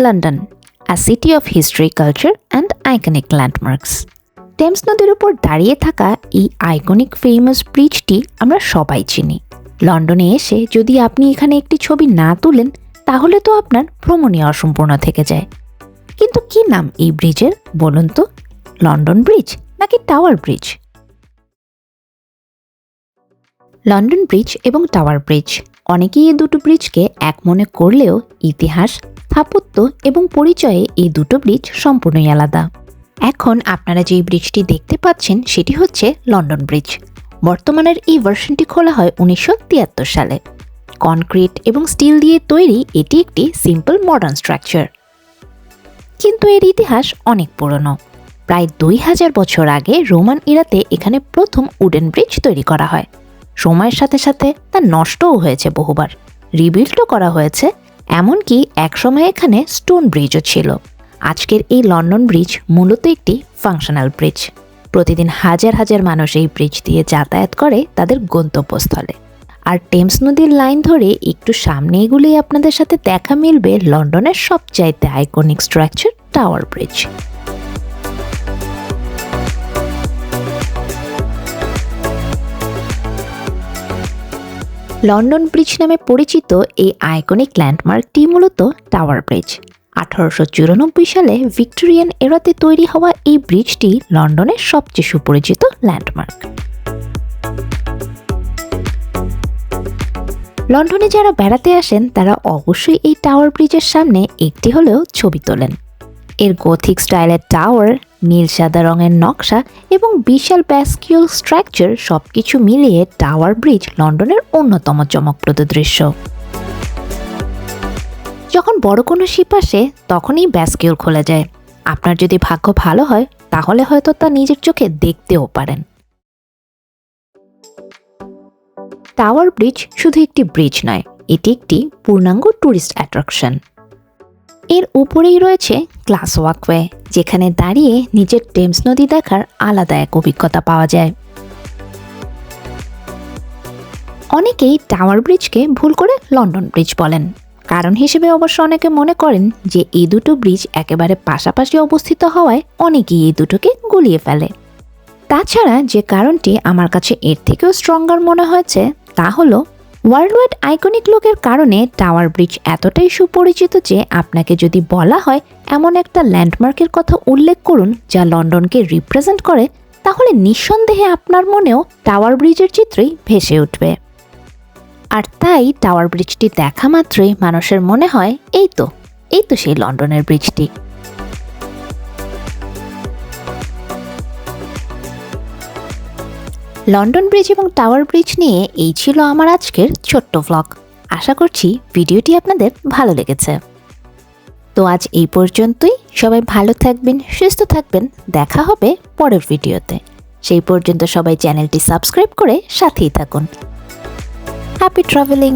London a city of history culture and iconic landmarks Thames নদীর উপর দাঁড়িয়ে থাকা এই আইকনিক ফেমাস ব্রিজটি আমরা সবাই চিনি। লন্ডনে এসে যদি আপনি এখানে একটি ছবি না তুলেন, তাহলে তো আপনার ভ্রমণই অসম্পূর্ণ থেকে যায়। কিন্তু কি নাম এই ব্রিজের বলুন তো? লন্ডন ব্রিজ নাকি টাওয়ার ব্রিজ লন্ডন ব্রিজ এবং টাওয়ার ব্রিজ। অনেকেই এই দুটো ব্রিজকে এক মনে করলেও ইতিহাস, স্থাপত্য এবং পরিচয়ে এই দুটো ব্রিজ সম্পূর্ণই আলাদা। এখন আপনারা যেই ব্রিজটি দেখতে পাচ্ছেন, সেটি হচ্ছে লন্ডন ব্রিজ। বর্তমানের এই ভার্সনটি খোলা হয় উনিশশো তিয়াত্তর সালে। কনক্রিট এবং স্টিল দিয়ে তৈরি এটি একটি সিম্পল মডার্ন স্ট্রাকচার। কিন্তু এর ইতিহাস অনেক পুরনো। প্রায় দুই হাজার বছর আগে রোমান ইরাতে এখানে প্রথম উডেন ব্রিজ তৈরি করা হয়। সময়ের সাথে সাথে তা নষ্টও হয়েছে বহুবার। রিবিল্ডও করা হয়েছে, এমনকি একসময় এখানে স্টোন ব্রিজও ছিল। আজকের এই লন্ডন ব্রিজ মূলত একটি ফাংশনাল ব্রিজ। প্রতিদিন হাজার হাজার মানুষ এই ব্রিজ দিয়ে যাতায়াত করে তাদের গন্তব্যস্থলে। আর টেমস নদীর লাইন ধরে একটু সামনে এগুলোই আপনাদের সাথে দেখা মিলবে লন্ডনের সবচাইতে iconic structure Tower Bridge London Bridge নামে পরিচিত এই আইকনিক ল্যান্ডমার্কটি মূলত টাওয়ার ব্রিজ। আঠারোশো চুরানব্বই সালে ভিক্টোরিয়ান এরাতে তৈরি হওয়া এই ব্রিজটি লন্ডনের সবচেয়ে সুপরিচিত ল্যান্ডমার্ক। লন্ডনে যারা বেড়াতে আসেন, তারা অবশ্যই এই টাওয়ার ব্রিজের সামনে একটি হলেও ছবি তোলেন। এর গথিক স্টাইলের টাওয়ার, নীল সাদা রঙের নকশা এবং বিশাল ব্যাসকিউল স্ট্রাকচার সবকিছু মিলিয়ে টাওয়ার ব্রিজ লন্ডনের অন্যতম চমকপ্রদ দৃশ্য। যখন বড় কোনো শিপ আসে, তখনই ব্যাসকিউল খোলা যায়। আপনার যদি ভাগ্য ভালো হয়, তাহলে হয়তো তা নিজের চোখে দেখতেও পারেন। টাওয়ার ব্রিজ শুধু একটি ব্রিজ নয়, এটি একটি পূর্ণাঙ্গ ট্যুরিস্ট অ্যাট্রাকশন। এর উপরেই রয়েছে গ্লাস ওয়াকওয়ে যেখানে দাঁড়িয়ে নিজের টেমস নদী দেখার আলাদা এক অভিজ্ঞতা পাওয়া যায়। অনেকেই টাওয়ার ব্রিজকে ভুল করে লন্ডন ব্রিজ বলেন। কারণ হিসেবে অবশ্য অনেকে মনে করেন যে এই দুটো ব্রিজ একেবারে পাশাপাশি অবস্থিত হওয়ায় অনেকেই এই দুটোকে গুলিয়ে ফেলে। তাছাড়া যে কারণটি আমার কাছে এর থেকেও স্ট্রঙ্গার মনে হয়েছে, তা হলো ওয়ার্ল্ড ওয়াইড আইকনিক লোকের কারণে টাওয়ার ব্রিজ এতটাই সুপরিচিত যে আপনাকে যদি বলা হয় এমন একটা ল্যান্ডমার্কের কথা উল্লেখ করুন যা লন্ডনকে রিপ্রেজেন্ট করে, তাহলে নিঃসন্দেহে আপনার মনেও টাওয়ার ব্রিজের চিত্রই ভেসে উঠবে। আর তাই টাওয়ার ব্রিজটি দেখা মাত্রই মানুষের মনে হয়, এই তো এই তো সেই লন্ডনের ব্রিজটি। লন্ডন ব্রিজ এবং টাওয়ার ব্রিজ নিয়ে এই ছিল আমার আজকের ছোট্ট ভ্লগ আশা করছি ভিডিওটি আপনাদের ভালো লেগেছে। তো আজ এই পর্যন্তই। সবাই ভালো থাকবেন, সুস্থ থাকবেন। দেখা হবে পরের ভিডিওতে। সেই পর্যন্ত সবাই চ্যানেলটি সাবস্ক্রাইব করে সাথেই থাকুন। Happy travelling